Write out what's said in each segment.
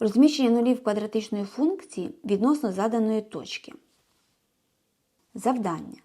Розміщення нулів квадратичної функції відносно заданої точки. Завдання.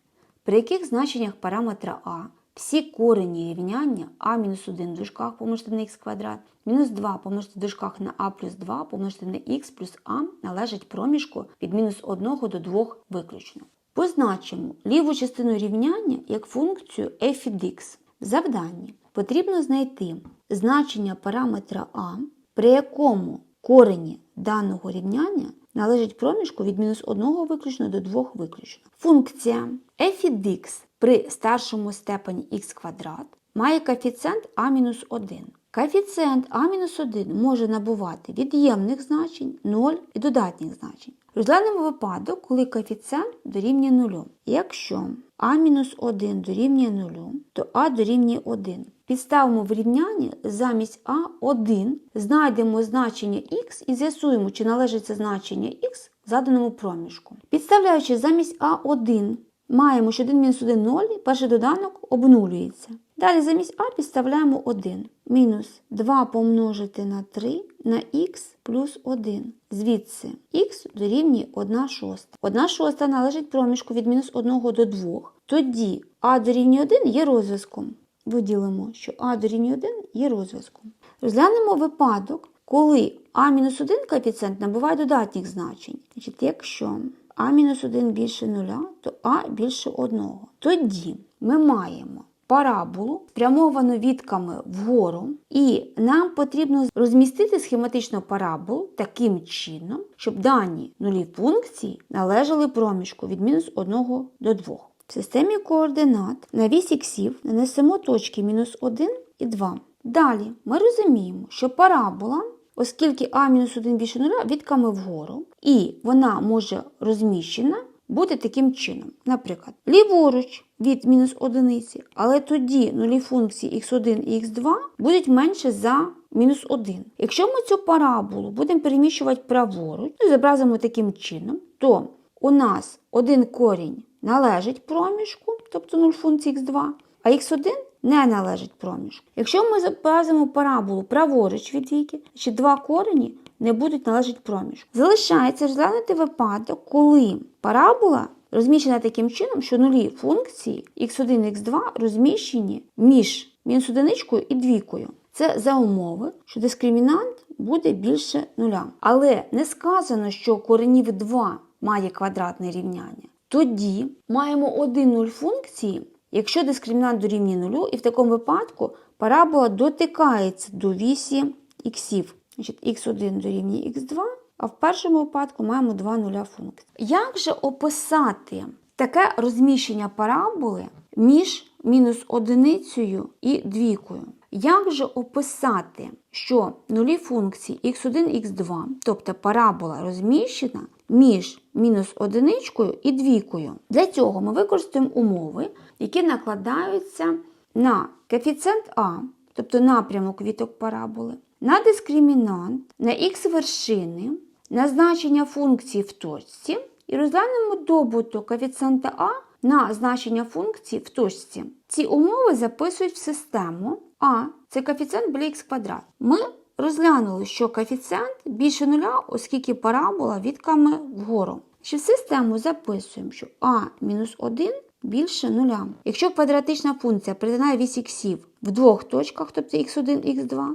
При яких значеннях параметра а всі корені рівняння а-1 в дужках помножити на х квадрат, мінус 2 помножити в дужках на а плюс 2 помножити на х плюс а належать проміжку від мінус 1 до 2 виключно. Позначимо ліву частину рівняння як функцію f від x. В завданні потрібно знайти значення параметра а, при якому корені даного рівняння належать проміжку від мінус 1 виключно до 2 виключно. Функція f від x при старшому степені х квадрат має коефіцієнт а-1. Коефіцієнт а-1 може набувати від'ємних значень, 0 і додатніх значень. Розглянемо випадок, коли коефіцієнт дорівнює 0. Якщо а-1 дорівнює 0, то а дорівнює 1. Підставимо в рівнянні замість а 1, знайдемо значення х і з'ясуємо, чи належить це значення х заданому проміжку. Підставляючи замість а1, маємо, що 1 мінус 1 0, перший доданок обнулюється. Далі замість а підставляємо 1. Мінус 2 помножити на 3 на х плюс 1. Звідси х дорівнює 1 шоста. 1 шоста належить проміжку від мінус 1 до 2. Тоді а дорівнює 1 є розв'язком. Виділимо, що а дорівнює 1 є розв'язком. Розглянемо випадок, коли а-1 коефіцієнт набуває додатніх значень. Значить, якщо а-1 більше 0, то а більше 1. Тоді ми маємо параболу, спрямовану відками вгору, і нам потрібно розмістити схематично параболу таким чином, щоб дані нулі функції належали проміжку від мінус 1 до 2. В системі координат на вісь іксів нанесемо точки мінус 1 і 2. Далі ми розуміємо, що парабола, оскільки а-1 більше 0, відками вгору, і вона може розміщена бути таким чином. Наприклад, ліворуч від мінус одиниці, але тоді нулі функції х1 і х2 будуть менше за мінус 1. Якщо ми цю параболу будемо переміщувати праворуч, ну, зобразимо таким чином, то у нас один корінь належить проміжку, тобто 0 функції х2, а х1 не належить проміжку. Якщо ми зобразимо параболу праворуч від віки, значить два корені не будуть належати проміжку. Залишається розглянути випадок, коли парабола розміщена таким чином, що нулі функції х1 і х2 розміщені між мінус одиничкою і двійкою. Це за умови, що дискримінант буде більше нуля. Але не сказано, що коренів 2 має квадратне рівняння. Тоді маємо один нуль функції, якщо дискримінант дорівнює нулю, і в такому випадку парабола дотикається до вісі іксів. Значить, х1 дорівнює х2, а в першому випадку маємо два нуля функцій. Як же описати таке розміщення параболи між мінус одиницею і двійкою? Як же описати, що нулі функції х1 х2, тобто парабола розміщена між мінус одиничкою і двійкою? Для цього ми використаємо умови, які накладаються на коефіцієнт А, тобто напрямок віток параболи, на дискримінант, на х вершини, на значення функції в точці і розглянемо добуток коефіцієнта А на значення функції в точці. Ці умови записують в систему А, це коефіцієнт біля х квадрат. Ми розглянули, що коефіцієнт більше нуля, оскільки парабола відками вгору. В систему записуємо, що А-1 більше нуля. Якщо квадратична функція перетинає вісь іксів в двох точках, тобто х1 х2,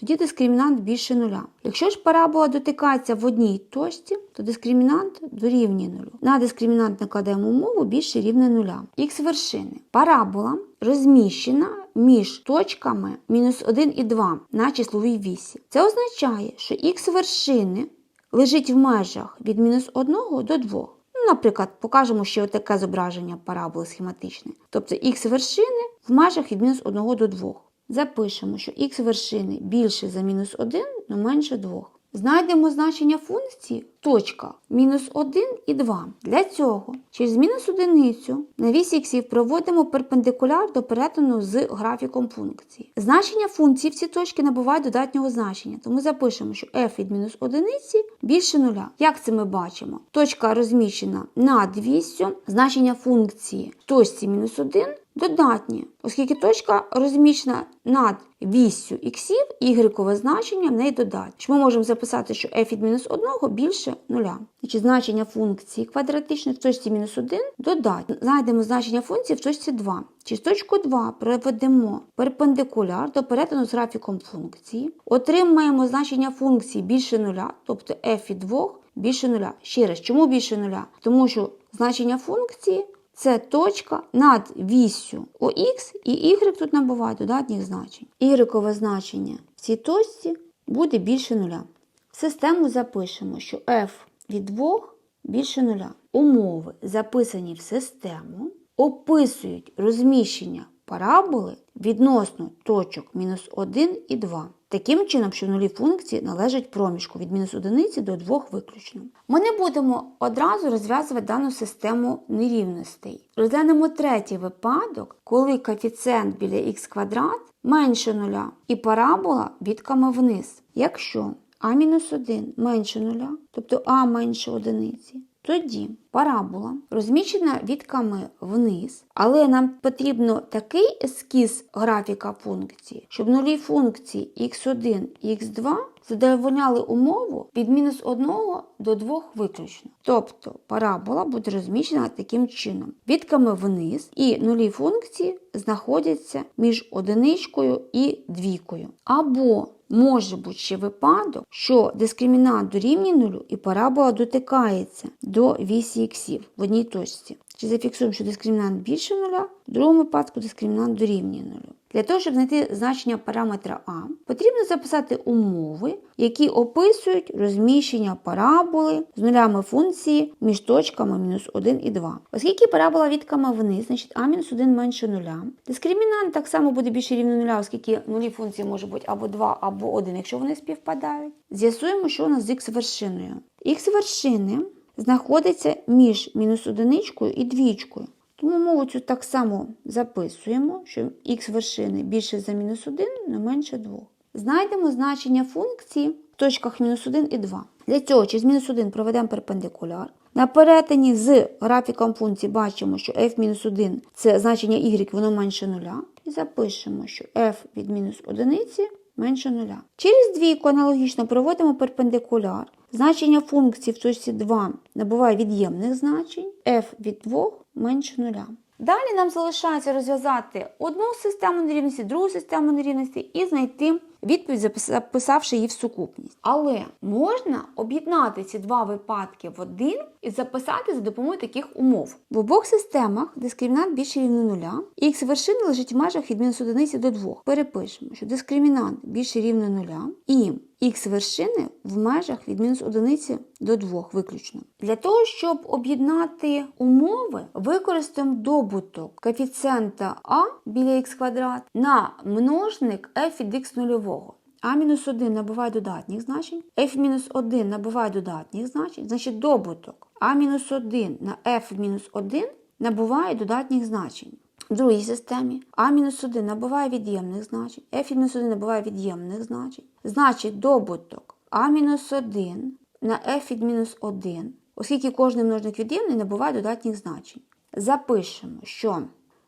тоді дискримінант більше нуля. Якщо ж парабола дотикається в одній точці, то дискримінант дорівнює нулю. На дискримінант накладаємо умову більше рівне нуля. Х вершини. Парабола розміщена між точками мінус 1 і 2 на числовій вісі. Це означає, що х вершини лежить в межах від мінус 1 до 2. Ну, Наприклад, покажемо ще отаке зображення параболи схематичне. Тобто х вершини в межах від мінус 1 до 2. Запишемо, що х вершини більше за мінус 1, але менше 2. Знайдемо значення функції точка мінус 1 і 2. Для цього через мінус одиницю на вісі іксів проводимо перпендикуляр до перетину з графіком функції. Значення функції в ці точки набувають додатнього значення, тому запишемо, що f від мінус одиниці більше нуля. Як це ми бачимо? Точка розміщена над вісю, значення функції в точці мінус 1 додатні, оскільки точка розміщена над віссю іксів, ігрекове значення в неї додатні. Ми можемо записати, що f від мінус 1 більше нуля. Значить, значення функції квадратичної в точці мінус 1 додатні. Знайдемо значення функції в точці 2. Через точку 2 проведемо перпендикуляр до перетину з графіком функції. Отримаємо значення функції більше нуля, тобто f від 2 більше нуля. Ще раз, чому більше нуля? Тому що значення функції це точка над віссю ОХ і y тут набувають додатніх значень. Ігрекове значення в цій точці буде більше нуля. В систему запишемо, що f від 2 більше нуля. Умови, записані в систему, описують розміщення параболи відносно точок мінус 1 і 2. Таким чином, що нулі функції належать проміжку від мінус 1 до 2 виключно. Ми не будемо одразу розв'язувати дану систему нерівностей. Розглянемо третій випадок, коли коефіцієнт біля х квадрат менше нуля і парабола бідками вниз. Якщо а-1 менше нуля, тобто а менше одиниці, тоді парабола розміщена відками вниз, але нам потрібно такий ескіз графіка функції, щоб нулі функції x1 і x2 задовольняли умову від мінус 1 до 2 виключно. Тобто парабола буде розміщена таким чином. Відками вниз і нулі функції знаходяться між одиничкою і двійкою. Або Може бути ще випадок, що дискримінант дорівнює нулю і парабола дотикається до вісі іксів в одній точці. Чи зафіксуємо, що дискримінант більше нуля, в другому випадку дискримінант дорівнює нулю. Для того, щоб знайти значення параметра А, потрібно записати умови, які описують розміщення параболи з нулями функції між точками мінус 1 і 2. Оскільки парабола відками вниз, значить А-1 менше нуля. Дискримінант так само буде більше рівно нуля, оскільки нулі функції можуть бути або 2, або 1, якщо вони співпадають. З'ясуємо, що у нас з х-вершиною. Х-вершини знаходиться між мінус одиничкою і двічкою. Тому мову цю так само записуємо, що х вершини більше за мінус 1, не менше 2. Знайдемо значення функції в точках мінус 1 і 2. Для цього через мінус 1 проведемо перпендикуляр. На перетині з графіком функції бачимо, що f-1 це значення y, воно менше 0. І запишемо, що f від мінус 1 менше 0. Через двійку аналогічно проводимо перпендикуляр. Значення функції в точці 2 набуває від'ємних значень, f від 2 менше 0. Далі нам залишається розв'язати одну систему нерівності, другу систему нерівності і знайти відповідь, записавши її в сукупність. Але можна об'єднати ці два випадки в один і записати за допомогою таких умов. В обох системах дискримінант більше рівно нуля, і х вершини лежить в межах від мінус 1 до 2. Перепишемо, що дискримінант більше рівно нуля і х вершини в межах від мінус 1 до 2 виключно. Для того, щоб об'єднати умови, використаємо добуток коефіцієнта а біля х квадрат на множник f від х нульового. А-1 набуває додатніх значень, f-1 набуває додатніх значень, значить добуток А-1 на f-1 набуває додатніх значень. В другій системі А-1 набуває від'ємних значень, f-1 набуває від'ємних значень. Значить, добуток А-1 на f-1, оскільки кожний множник від'ємний набуває додатніх значень. Запишемо, що,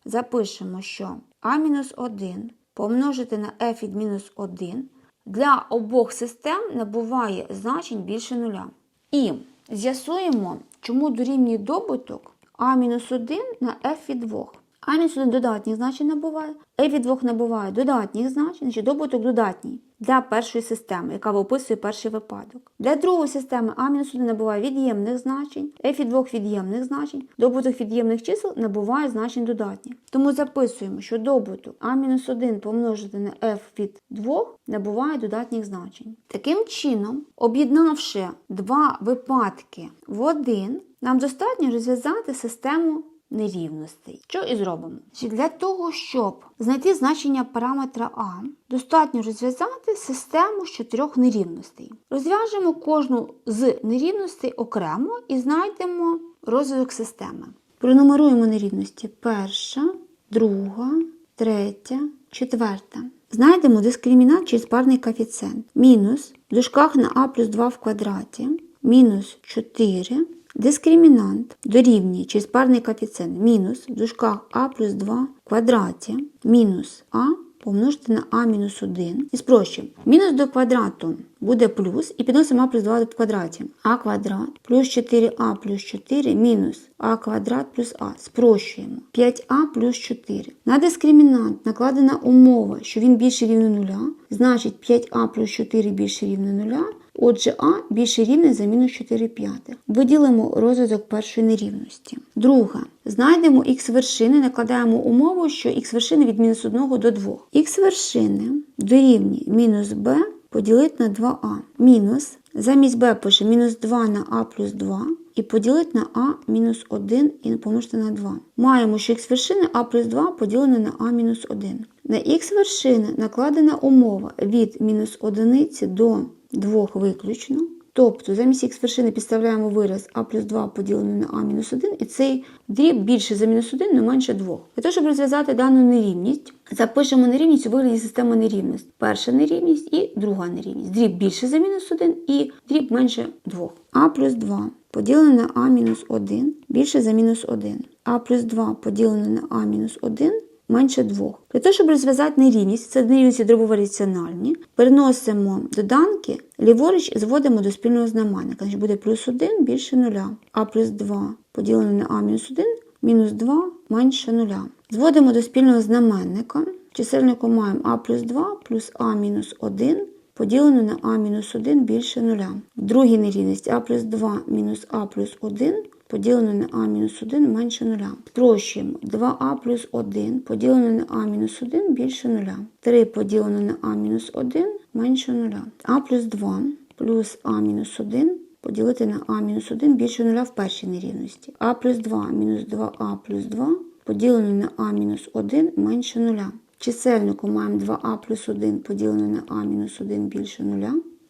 запишемо, що А-1 помножити на f від мінус 1 для обох систем набуває значень більше нуля. І з'ясуємо, чому дорівнює добуток А-1 на f від 2. А-1 додатніх значень набуває, f від 2 набуває додатніх значень, значить добуток додатній для першої системи, яка описує перший випадок. Для другої системи А-1 набуває від'ємних значень, f від 2 від'ємних значень, добуток від'ємних чисел набуває значень додатніх. Тому записуємо, що добуток А-1 помножити на f від 2 набуває додатніх значень. Таким чином, об'єднавши два випадки в один, нам достатньо розв'язати систему нерівностей. Що і зробимо? Для того, щоб знайти значення параметра А, достатньо розв'язати систему з чотирьох нерівностей. Розв'яжемо кожну з нерівностей окремо і знайдемо розвиток системи. Пронумеруємо нерівності перша, друга, третя, четверта. Знайдемо дискримінант через парний коефіцієнт. Мінус в дужках на а плюс 2 в квадраті, мінус 4 Дискримінант дорівнює через парний коефіцієнт мінус в дужках а плюс 2 в квадраті мінус а помножити на а мінус 1. І спрощуємо. Мінус до квадрату буде плюс і підносимо а плюс 2 в квадраті. а квадрат плюс 4а плюс 4 мінус а квадрат плюс а. Спрощуємо. 5а плюс 4. На дискримінант накладена умова, що він більше рівно нуля. Значить 5а плюс 4 більше рівно нуля. Отже, А більше рівне за мінус 4 п'ятих. Виділимо розв'язок першої нерівності. Друга. Знайдемо х вершини, накладаємо умову, що х вершини від мінус 1 до 2. х вершини дорівнює мінус b поділити на 2а. Мінус. Замість b пише мінус 2 на а плюс 2 і поділити на а мінус 1 і помножити на 2. Маємо, що х вершини а плюс 2 поділене на а мінус 1. На х вершини накладена умова від мінус 1 до 2 виключно. Тобто замість х вершини підставляємо вираз а плюс 2 поділене на а мінус 1, і цей дріб більше за мінус 1, не менше 2. Для того, щоб розв'язати дану нерівність, запишемо нерівність у вигляді системи нерівності. Перша нерівність і друга нерівність. Дріб більше за мінус 1 і дріб менше 2. а плюс 2 поділене на а мінус 1 більше за мінус 1. а плюс 2 поділене на а мінус 1 менше 2. Для того, щоб розв'язати нерівність, це нерівності дробово-раціональні, переносимо доданки, ліворуч зводимо до спільного знаменника. Значить буде плюс 1 більше 0, а плюс 2 поділене на а мінус 1, мінус 2 менше 0. Зводимо до спільного знаменника. Чисельнику маємо а плюс 2 плюс а мінус 1 поділено на а мінус 1 більше 0. В другій нерівності а плюс 2 мінус а плюс 1 поділене на а мінус 1 менше 0. Спрощуємо 2а плюс 1 поділене на а мінус 1 більше 0. 3 поділене на а мінус 1 менше 0. а плюс 2 плюс а мінус 1 поділити на а мінус 1 більше 0 в першій нерівності. а плюс 2 мінус 2а плюс 2 поділене на а мінус 1 менше 0. В чисельнику маємо 2а плюс 1 поділене на а мінус 1 більше 0.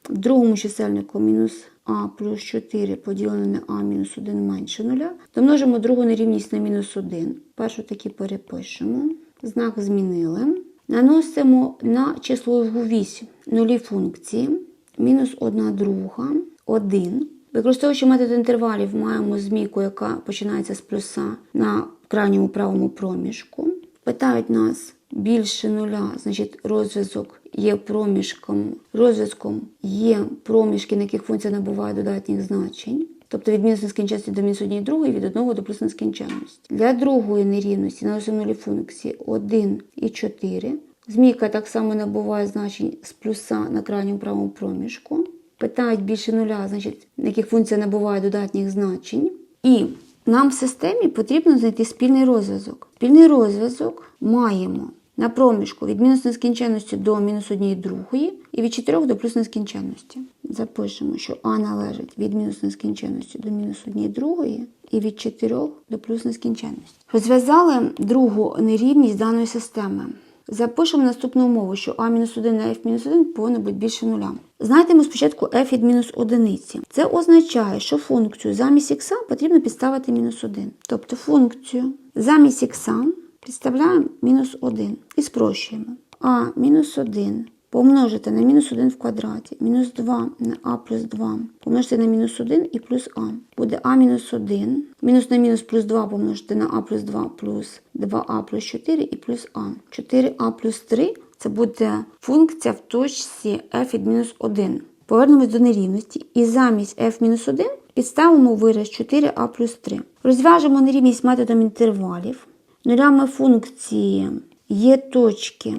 В другому чисельнику мінус а плюс 4 поділене на а мінус 1 менше 0. Домножимо другу нерівність на мінус 1. Першу таки перепишемо. Знак змінили. Наносимо на числову вісь нулі функції. Мінус 1 друга, 1. Використовуючи метод інтервалів, маємо змійку, яка починається з плюса на крайньому правому проміжку. Питають нас більше нуля, значить розв'язок є проміжком. Розв'язком є проміжки, на яких функція набуває додатніх значень. Тобто від мінус нескінченності до мінус однієї другої, від 1 до плюс нескінченності. Для другої нерівності наносимо нулі функції 1 і 4. Змійка так само набуває значень з плюса на крайньому правому проміжку. Питають більше нуля, значить, на яких функція набуває додатніх значень. І нам в системі потрібно знайти спільний розв'язок. Спільний розв'язок маємо на проміжку від мінус нескінченності до мінус однієї другої і від 4 до плюс нескінченності. Запишемо, що А належить від мінус нескінченності до мінус однієї другої і від 4 до плюс нескінченності. Розв'язали другу нерівність даної системи. Запишемо наступну умову, що а-1 на f-1 повинно бути більше нуля. Знайдемо спочатку f від мінус одиниці. Це означає, що функцію замість х потрібно підставити мінус 1. Тобто функцію замість х підставляємо мінус 1 і спрощуємо. а мінус 1 помножити на мінус 1 в квадраті, мінус 2 на а плюс 2, помножити на мінус 1 і плюс а. Буде а мінус 1, мінус на мінус плюс 2 помножити на а плюс 2 плюс 2а плюс 4 і плюс а. 4а плюс 3 це буде функція в точці f від мінус 1. Повернемось до нерівності і замість f-1 підставимо вираз 4а плюс 3. Розв'яжемо нерівність методом інтервалів. Нулями функції є точки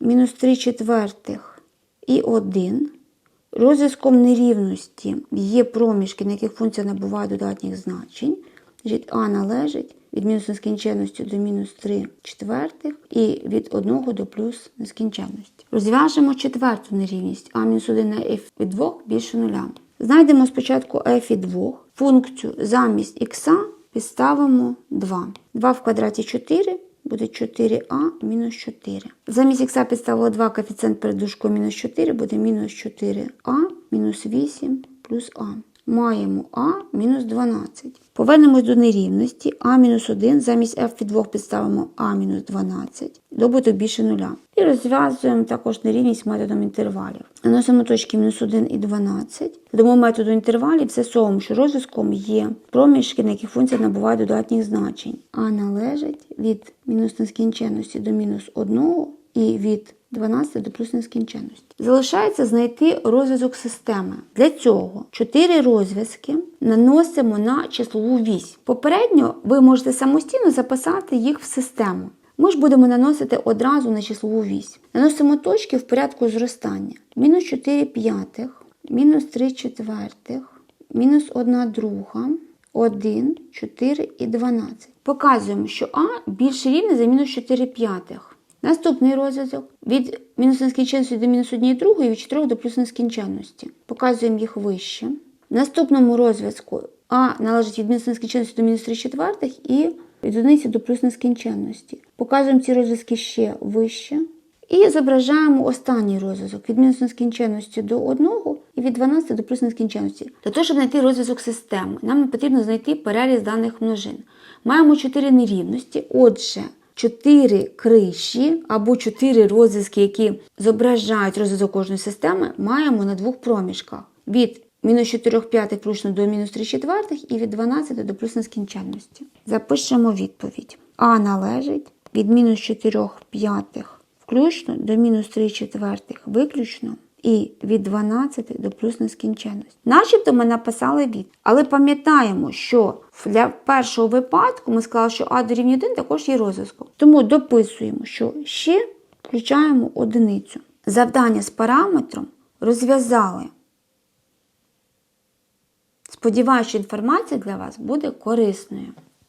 мінус 3 четвертих і 1. Розв'язком нерівності є проміжки, на яких функція набуває додатніх значень. А належить від мінус нескінченності до мінус 3 четвертих і від 1 до плюс нескінченності. Розв'яжемо четверту нерівність а мінус 1 на f від 2 більше 0. Знайдемо спочатку f від 2. Функцію замість х підставимо 2. 2 в квадраті 4 буде 4а мінус 4. Замість х підставила 2 коефіцієнт перед дужкою мінус 4 буде мінус 4а мінус 8 плюс а. Маємо А мінус 12. Повернемось до нерівності. А мінус 1 замість f від 2 підставимо А мінус 12. Добуток більше нуля. І розв'язуємо також нерівність методом інтервалів. Наносимо точки мінус 1 і 12. Додамо методу інтервалів словом, що розв'язком є проміжки, на яких функція набуває додатніх значень. А належить від мінус нескінченності до мінус 1 і від 12 до плюс нескінченності. Залишається знайти розв'язок системи. Для цього чотири розв'язки наносимо на числову вісь. Попередньо ви можете самостійно записати їх в систему. Ми ж будемо наносити одразу на числову вісь. Наносимо точки в порядку зростання. Мінус 4 п'ятих, мінус 3 четвертих, мінус 1 друга, 1, 4 і 12. Показуємо, що А більше рівне за мінус 4 п'ятих. Наступний розв'язок від мінус нескінченності до мінус 1 другої, від 4 до плюс нескінченності. Показуємо їх вище. В наступному розв'язку А належить від мінус нескінченності до мінус 3 четвертих і від одиниці до плюс нескінченності. Показуємо ці розв'язки ще вище. І зображаємо останній розв'язок від мінус нескінченності до 1 і від 12 до плюс нескінченності. Для того, щоб знайти розв'язок системи, нам потрібно знайти переріз даних множин. Маємо 4 нерівності, отже, 4 криші або 4 розв'язки, які зображають розв'язок кожної системи, маємо на двох проміжках. Від мінус 4 п'ятих включно до мінус 3 четвертих і від 12 до плюс нескінченності. Запишемо відповідь. А належить від мінус 4 п'ятих включно до мінус 3 четвертих виключно і від 12 до плюс нескінченності. Начебто ми написали від. Але пам'ятаємо, що для першого випадку ми сказали, що А дорівнює 1 також є розв'язком. Тому дописуємо, що ще включаємо одиницю. Завдання з параметром розв'язали. Сподіваюся, що інформація для вас буде корисною.